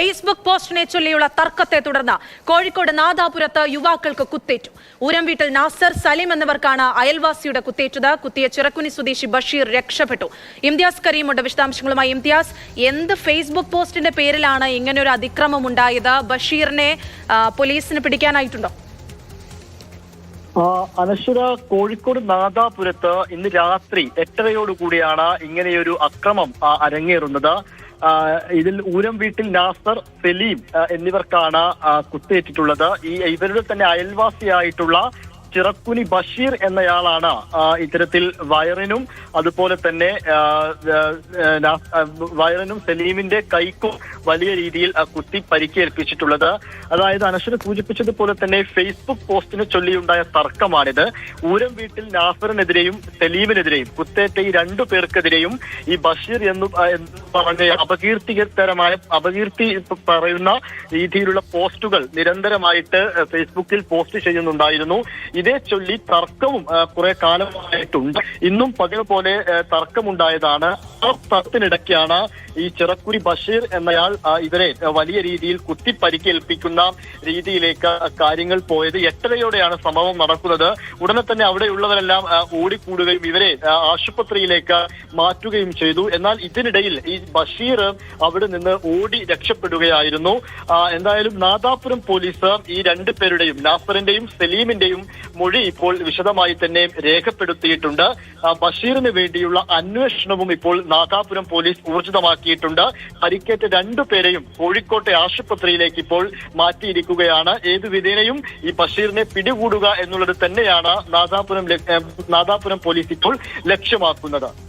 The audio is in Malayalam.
ഫേസ്ബുക്ക് പോസ്റ്റിനെ ചൊല്ലിയുള്ള തർക്കത്തെ തുടർന്ന് കോഴിക്കോട് നാദാപുരത്ത് യുവാക്കൾക്ക് കുത്തേറ്റു. ഊരം വീട്ടിൽ നാസർ സലീം എന്നിവർക്കാണ് അയൽവാസിയുടെ കുത്തേറ്റത്. കുത്തിയ ചിറക്കുനി സ്വദേശി ബഷീർ രക്ഷപ്പെട്ടു. ഇംതിയാസ് കരീമുണ്ട് വിശദാംശങ്ങളുമായി. ഇംതിയാസ് എന്ത് ഫേസ്ബുക്ക് പോസ്റ്റിന്റെ പേരിലാണ് ഇങ്ങനൊരു അതിക്രമം ഉണ്ടായത്? ബഷീറിനെ പോലീസിന് പിടിക്കാനായിട്ടുണ്ടോ? അനശ്വര കോഴിക്കോട് നാദാപുരത്ത് ഇന്ന് രാത്രി എട്ടരയോടുകൂടിയാണ് ഇങ്ങനെയൊരു അക്രമം അരങ്ങേറുന്നത്. ഇതിൽ ഊരം വീട്ടിൽ നാസർ സലീം എന്നിവർക്കാണ് കുത്തേറ്റിട്ടുള്ളത്. ഈ ഇവരുടെ തന്നെ അയൽവാസിയായിട്ടുള്ള ചിറക്കുനി ബഷീർ എന്നയാളാണ് ഇത്തരത്തിൽ വയറിനും അതുപോലെ തന്നെ വയറിനും സലീമിന്റെ കൈക്കും വലിയ രീതിയിൽ കുത്തി പരിക്കേൽപ്പിച്ചിട്ടുള്ളത്. അതായത് അനശ്വര സൂചിപ്പിച്ചതുപോലെ തന്നെ ഫേസ്ബുക്ക് പോസ്റ്റിനെ ചൊല്ലിയുണ്ടായ തർക്കമാണിത്. ഊരം വീട്ടിൽ നാഫറിനെതിരെയും സലീമിനെതിരെയും കുത്തേറ്റ ഈ രണ്ടു പേർക്കെതിരെയും ഈ ബഷീർ എന്ന് പറഞ്ഞ അപകീർത്തികരമായ അപകീർത്തി പറയുന്ന രീതിയിലുള്ള പോസ്റ്റുകൾ നിരന്തരമായിട്ട് ഫേസ്ബുക്കിൽ പോസ്റ്റ് ചെയ്യുന്നുണ്ടായിരുന്നു. ഇതേ ചൊല്ലി തർക്കവും കുറെ കാലമായിട്ടുണ്ട്. ഇന്നും പതിവ് പോലെ തർക്കമുണ്ടായതാണ്. ആ തർക്കത്തിനിടയ്ക്കാണ് ഈ ചിറക്കുരി ബഷീർ എന്നയാൾ ഇവരെ വലിയ രീതിയിൽ കുത്തി പരിക്കേൽപ്പിക്കുന്ന രീതിയിലേക്ക് കാര്യങ്ങൾ പോയത്. എട്ടരയോടെയാണ് സംഭവം നടക്കുന്നത്. ഉടനെ തന്നെ അവിടെയുള്ളവരെല്ലാം ഓടിക്കൂടുകയും ഇവരെ ആശുപത്രിയിലേക്ക് മാറ്റുകയും ചെയ്തു. എന്നാൽ ഇതിനിടയിൽ ഈ ബഷീർ അവിടെ നിന്ന് ഓടി രക്ഷപ്പെടുകയായിരുന്നു. എന്തായാലും നാദാപുരം പോലീസ് ഈ രണ്ടു പേരുടെയും നാസറിന്റെയും സലീമിന്റെയും മൊഴി ഇപ്പോൾ വിശദമായി തന്നെ രേഖപ്പെടുത്തിയിട്ടുണ്ട്. ബഷീറിന് വേണ്ടിയുള്ള അന്വേഷണവും ഇപ്പോൾ നാഗാപുരം പോലീസ് ഊർജിതമാക്കിയിട്ടുണ്ട്. പരിക്കേറ്റ രണ്ടു പേരെയും കോഴിക്കോട്ടെ ആശുപത്രിയിലേക്ക് ഇപ്പോൾ മാറ്റിയിരിക്കുകയാണ്. ഏതു വിധേനയും ഈ ബഷീറിനെ പിടികൂടുക എന്നുള്ളത് തന്നെയാണ് നാദാപുരം നാദാപുരം പോലീസ് ഇപ്പോൾ ലക്ഷ്യമാക്കുന്നത്.